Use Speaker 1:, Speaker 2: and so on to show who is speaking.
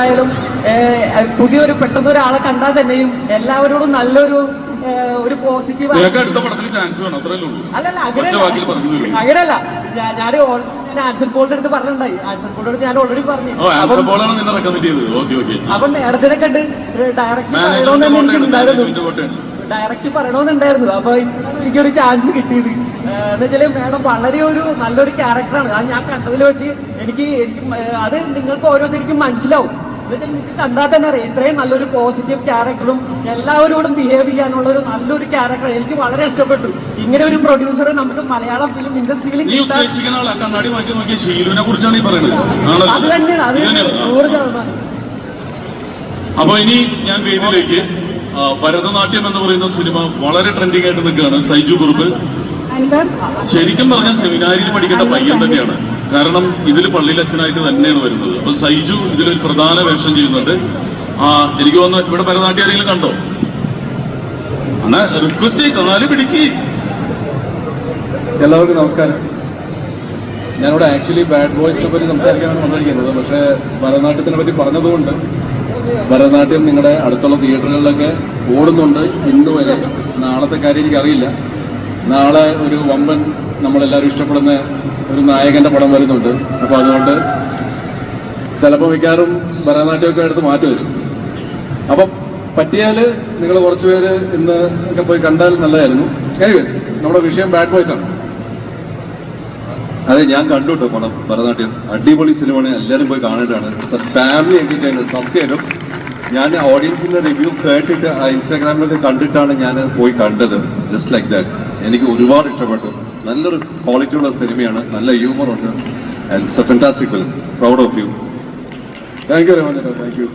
Speaker 1: ആയാലും പുതിയൊരു പെട്ടെന്ന് ഒരാളെ കണ്ടാൽ തന്നെയും എല്ലാവരോടും നല്ലൊരു ഒരു പോസിറ്റീവ് അല്ലല്ല. അങ്ങനെയല്ല. ഞാൻ ആൻസർ പോളിന്റെ അടുത്ത് പറഞ്ഞിട്ടുണ്ടായി. ആൻസർ പോളിന്റെ അടുത്ത് ഞാൻ ഓൾറെഡി പറഞ്ഞു. അപ്പൊ മേഡത്തിനെ കണ്ട് ഡയറക്റ്റ് പറയണമെന്ന് എനിക്ക് ഉണ്ടായിരുന്നു ഡയറക്റ്റ് പറയണമെന്നുണ്ടായിരുന്നു. അപ്പൊ എനിക്കൊരു ചാൻസ് കിട്ടിയത്. എന്നുവെച്ചാൽ എന്ന് വെച്ചാൽ മാഡം വളരെ ഒരു നല്ലൊരു ക്യാരക്ടറാണ് അത് ഞാൻ കണ്ടതിൽ വെച്ച് എനിക്ക് എനിക്ക് അത് നിങ്ങൾക്ക് ഓരോരുത്തർക്കും മനസ്സിലാവും. എന്നുവെച്ചാൽ നിങ്ങൾക്ക് കണ്ടാൽ തന്നെ അറിയാം. ഇത്രയും നല്ലൊരു പോസിറ്റീവ് ക്യാരക്ടറും എല്ലാവരോടും ബിഹേവ് ചെയ്യാനുള്ള ഒരു നല്ലൊരു ക്യാരക്ടർ എനിക്ക് വളരെ ഇഷ്ടപ്പെട്ടു. ഇങ്ങനെ ഒരു പ്രൊഡ്യൂസറെ നമുക്ക് മലയാളം ഫിലിം ഇൻഡസ്ട്രിയിൽ? അത് തന്നെയാണ്. അത് നൂറ് ശതമാനം.
Speaker 2: അപ്പൊ ഇനി ഞാൻ വേദിയിലേക്ക് ഭരതനാട്യം എന്ന് പറയുന്ന സിനിമ വളരെ ട്രെൻഡിങ് ആയിട്ട് നിൽക്കുകയാണ്. സൈജു കുറുപ്പ്. ശരിക്കും പറഞ്ഞ സെമിനാരിയിൽ പഠിക്കേണ്ട പയ്യൻ തന്നെയാണ്. കാരണം ഇതിൽ പള്ളിയിലച്ഛനായിട്ട് തന്നെയാണ് വരുന്നത്. അപ്പൊ സൈജു ഇതിലൊരു പ്രധാന വേഷം ചെയ്യുന്നുണ്ട്. ആ എനിക്ക് തോന്നുന്നു ഇവിടെ ഭരതനാട്യം ആരെങ്കിലും കണ്ടോ? അന്നാ റിക്വസ്റ്റ് കാൽ പിടിക്ക്.
Speaker 3: എല്ലാവർക്കും നമസ്കാരം. ഞാനിവിടെ ആക്ച്വലി ബാഡ് ബോയ്സിനെ പറ്റി സംസാരിക്കാനാണ് വന്നിരിക്കുന്നത്. പക്ഷേ ഭരതനാട്യത്തിനെ പറ്റി പറഞ്ഞതുകൊണ്ട് ഭരതനാട്യം നിങ്ങളുടെ അടുത്തുള്ള തിയേറ്ററുകളിലൊക്കെ ഓടുന്നുണ്ട്. ഇന്ന് വരെ. നാളത്തെ കാര്യം എനിക്കറിയില്ല. നാളെ ഒരു വമ്പൻ നമ്മളെല്ലാവരും ഇഷ്ടപ്പെടുന്ന ഒരു നായകന്റെ പടം വരുന്നുണ്ട്. അപ്പോൾ അതുകൊണ്ട് ചിലപ്പോൾ മിക്കാറും ഭരതനാട്യമൊക്കെ എടുത്ത് മാറ്റി വരും. അപ്പം പറ്റിയാൽ നിങ്ങൾ കുറച്ച് പേര് ഇന്ന് ഒക്കെ പോയി കണ്ടാൽ നല്ലതായിരുന്നു. എനിവേസ് നമ്മുടെ വിഷയം ബാഡ് ബോയ്സ് ആണ്.
Speaker 4: അതെ ഞാൻ കണ്ടു കേട്ടോ പണം ഭരതനാട്യം. അടിപൊളി സിനിമയാണ് എല്ലാവരും പോയി കാണേണ്ടതാണ് ഫാമിലി എന്റർടൈനർ സത്യം. ഞാൻ ഓഡിയൻസിന്റെ റിവ്യൂ കേട്ടിട്ട് ആ ഇൻസ്റ്റാഗ്രാമിലൊക്കെ കണ്ടിട്ടാണ് ഞാൻ പോയി കണ്ടത്. ജസ്റ്റ് ലൈക്ക് ദാറ്റ് എനിക്ക് ഒരുപാട് ഇഷ്ടപ്പെട്ടു. നല്ലൊരു ക്വാളിറ്റി ഉള്ള സിനിമയാണ് നല്ല ഹ്യൂമർ ഉണ്ട്. And fantastic film proud of you
Speaker 3: thank you very much thank you